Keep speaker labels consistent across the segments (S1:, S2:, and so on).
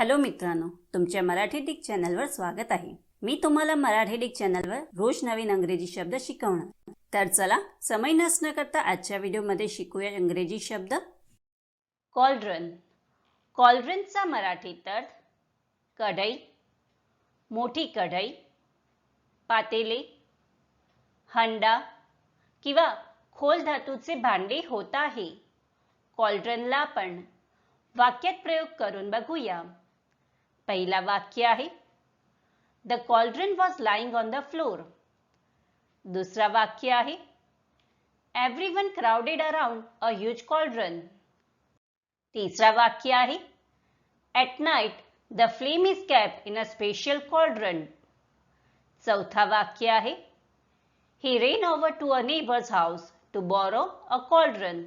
S1: Hello मित्रांनो तुमच्या Marathi Dick चॅनलवर स्वागत आहे. मी तुम्हाला मराठी डिक चॅनलवर रोज नवीन अंग्रेजी शब्द शिकवणार. तर चला समय नसणं करता आजच्या व्हिडिओमध्ये शिकूया इंग्रजी शब्द. कॉल्ड्रन कॉल्ड्रनचा मराठीत अर्थ कढई मोठी कढई पातेले हंडा किंवा खोल धातूचे भांडे होत आहे. कॉल्ड्रनला आपण वाक्यात प्रयोग करून बघूया. पहिला वाक्य आहे. The cauldron was lying on the floor दुसरा वाक्य आहे. Everyone crowded around a huge cauldron तिसरा वाक्य आहे. At night the flame is kept in a special cauldron चौथा वाक्य आहे. He ran over to a neighbour's house to borrow a cauldron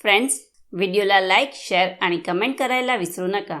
S1: friends व्हिडिओला लाईक शेअर आणि कमेंट करायला विसरू नका.